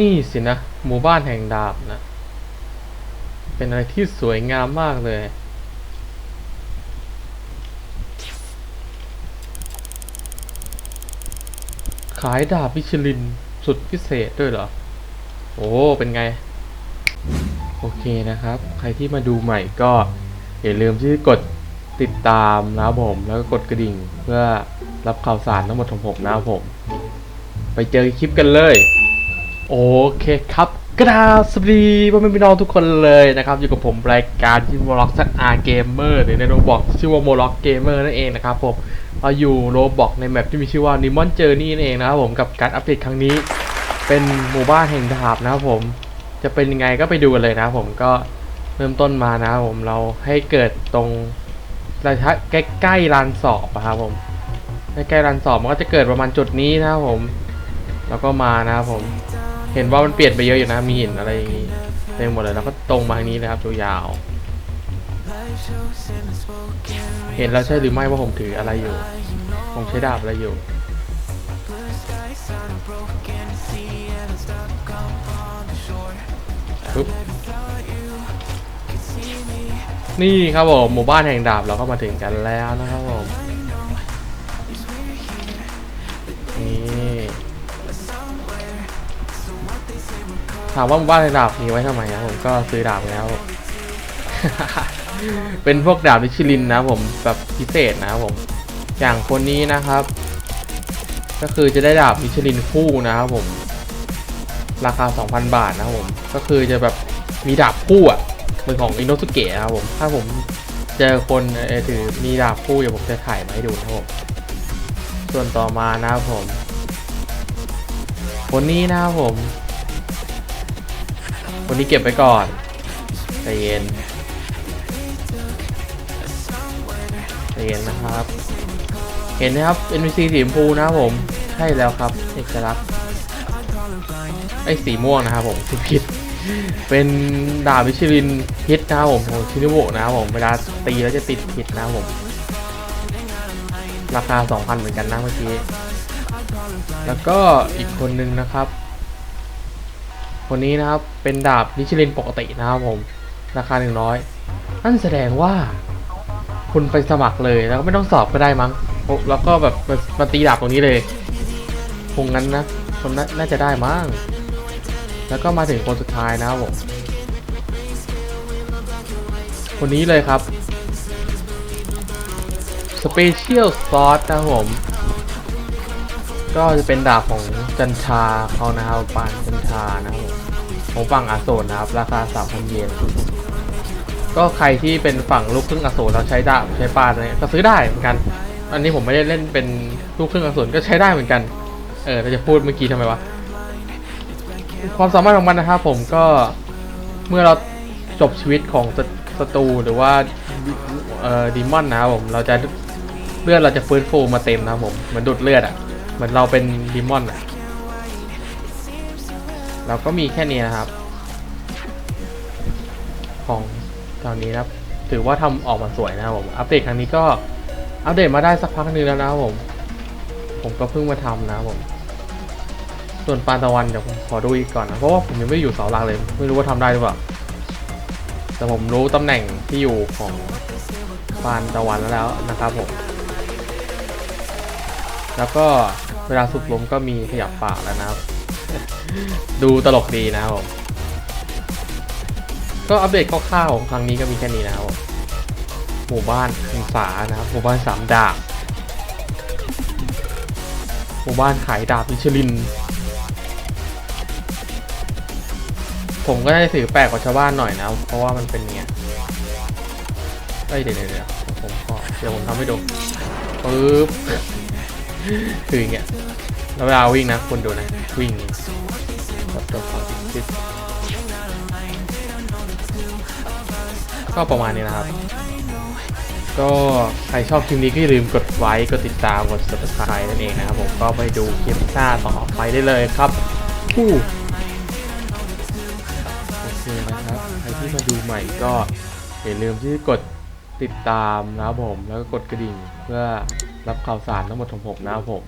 นี่สินะ หมู่บ้านแห่งดาบนะ เป็นอะไรที่สวยงามมากเลย ขายดาบมิชลินสุดพิเศษด้วยเหรอ โอ้ เป็นไง โอเคนะครับ ใครที่มาดูใหม่ก็ อย่าลืมที่กดติดตามนะผมแล้วก็กดกระดิ่งเพื่อรับข่าวสารทั้งหมดของผมนะผม ไปเจอคลิปกันเลย โอเคครับกราบสวัสดีพ่อแม่พี่น้องทุกคนเลยนะครับ อยู่กับผมรายการที่โมล็อกซักอาร์เกมเมอร์หรือในโรบอกชื่อว่าโมล็อกเกมเมอร์นั่นเองนะครับผมเราอยู่โรบอกในแมปที่มีชื่อว่า n i m o n Journey นั่นเองนะครับผมกับการอัปเดตครั้งนี้ เป็นหมู่บ้านแห่งดาบนะครับผมจะเป็นยังไงก็ไปดูกันเลยนะครับผมก็เริ่มต้นมานะครับผมเราให้เกิดตรงระยะใกล้ๆลานสอบอะครับผมใกล้ๆลานสอบมันก็จะเกิดประมาณจุดนี้นะครับผม แล้วก็มานะครับผม เห็นว่ามันเปลี่ยนไปเยอะอยู่นะ มีหินอะไรอย่างงี้เต็มหมดเลยแล้วก็ตรงมาทางนี้นะครับยาวเห็นแล้วใช่หรือไม่ว่าผมถืออะไรอยู่ ผมใช้ดาบอะไรอยู่ปึ๊บนี่ครับผมหมู่บ้านแห่งดาบเราก็มาถึงกันแล้วนะครับผม นี่ ถามว่าบ้านแห่งดาบมีไว้ทำไมนะผมก็ซื้อดาบแล้ว เป็นพวกดาบนิชิลินนะผมแบบพิเศษนะผม อย่างคนนี้นะครับ ก็คือจะได้ดาบมิชลินคู่นะครับผม ราคา 2,000 บาทนะผม ก็คือจะแบบมีดาบคู่อะเหมือนของอินโนสุเกะนะครับผม ถ้าผมเจอคนเออถือมีดาบคู่เดี๋ยวผมจะถ่ายมาให้ดูนะผม ส่วนต่อมานะครับผม คนนี้นะครับผม คนนี้เก็บไว้ก่อนใจเย็นใจเย็นนะครับ เห็นไหมครับ NPC สีชมพูนะครับผม ใช่แล้วครับ เอกลักษณ์ไอ้สีม่วงนะครับผมคือผิด เป็นดาบวิชิรินพิษนะครับผมของชินิโวะนะครับผม เวลาตีแล้วจะติดผิดนะครับผม ราคา 2,000 เหมือนกันนะเมื่อกี้ แล้วก็อีกคนนึงนะครับ คนนี้นะครับเป็นดาบวิชิรินปกตินะครับผมราคา 100 นั่นแสดงว่า คุณไปสมัครเลยแล้วก็ไม่ต้องสอบก็ได้มั้งแล้วก็แบบมาตีดาบตรงนี้เลยคงงั้นนะคนน่าน่าจะได้มั้งแล้วก็มาถึงคนสุดท้ายนะครับผมคนนี้เลยครับ Special Sauce นะครับผม ก็จะเป็นดาบของ จันชาเขานะครับปานจันชานะครับผมของฝั่งอโซนนะครับ ราคา3,000เยนก็ใครที่เป็นฝั่งลูกครึ่งอสูรเราใช้ดาบใช้ปานอะไรเงี้ยก็ซื้อได้เหมือนกัน อันนี้ผมไม่ได้เล่นเป็นลูกครึ่งอสูรก็ใช้ได้เหมือนกัน เออเราจะพูดเมื่อกี้ทำไมวะความสามารถของมันนะครับผมก็เมื่อเราจบชีวิตของศัศัตรูหรือว่าเอ่อดีมอนนะครับผมเราจะเลือดเราจะฟื้นฟูมาเต็มนะครับผมเหมือนดูดเลือดอะ่ะเหมือนเราเป็นดีมอนอะ่ะ เราก็มีแค่นี้นะครับ ของตอนนี้นะครับ ถือว่าทำออกมาสวยนะครับผม อัปเดตครั้งนี้ก็อัปเดตมาได้สักพักนึงแล้วนะครับผม ผมก็เพิ่งมาทำนะครับผม ส่วนปานตะวันเดี๋ยวผมขอดูอีกก่อนนะเพราะว่าผมยังไม่อยู่เสาหลักเลย ไม่รู้ว่าทำได้หรือเปล่าแต่ผมรู้ตำแหน่งที่อยู่ของปานตะวันแล้วนะครับผม แล้วก็เวลาสุกลมก็มีขยับปากแล้วนะครับ ดูตลกดีนะครับผมก็อัปเดตคร่าวๆของครั้งนี้ก็มีแค่นี้นะครับผมหมู่บ้านหันษานะครับหมู่บ้านสามดาบหมู่บ้านขายดาบมิชลิน ผมก็น่าจะถือแปลกกว่าชาวบ้านหน่อยนะเพราะว่ามันเป็นเนี้ยเอ้ยเดี๋ยวเดี๋ยวเดียวผมขอเดี๋ยวผมทำให้ดูปึ๊บคืออย่างเงี้ย แล้วเวลาวิ่งนะคุณดูนะ วิ่งกดตัวขอติดก็ประมาณนี้นะครับ ก็ใครชอบคลิปนี้ก็อย่าลืมกดไลค์กดติดตามกด subscribe นั่นเองนะครับผมก็ไปดูคลิปหน้าต่อไปได้เลยครับผู้โอเคนะครับใครที่มาดูใหม่ก็อย่าลืมที่กดติดตามนะครับผมแล้วก็กดกระดิ่งเพื่อรับข่าวสารทั้งหมดของผมนะครับผม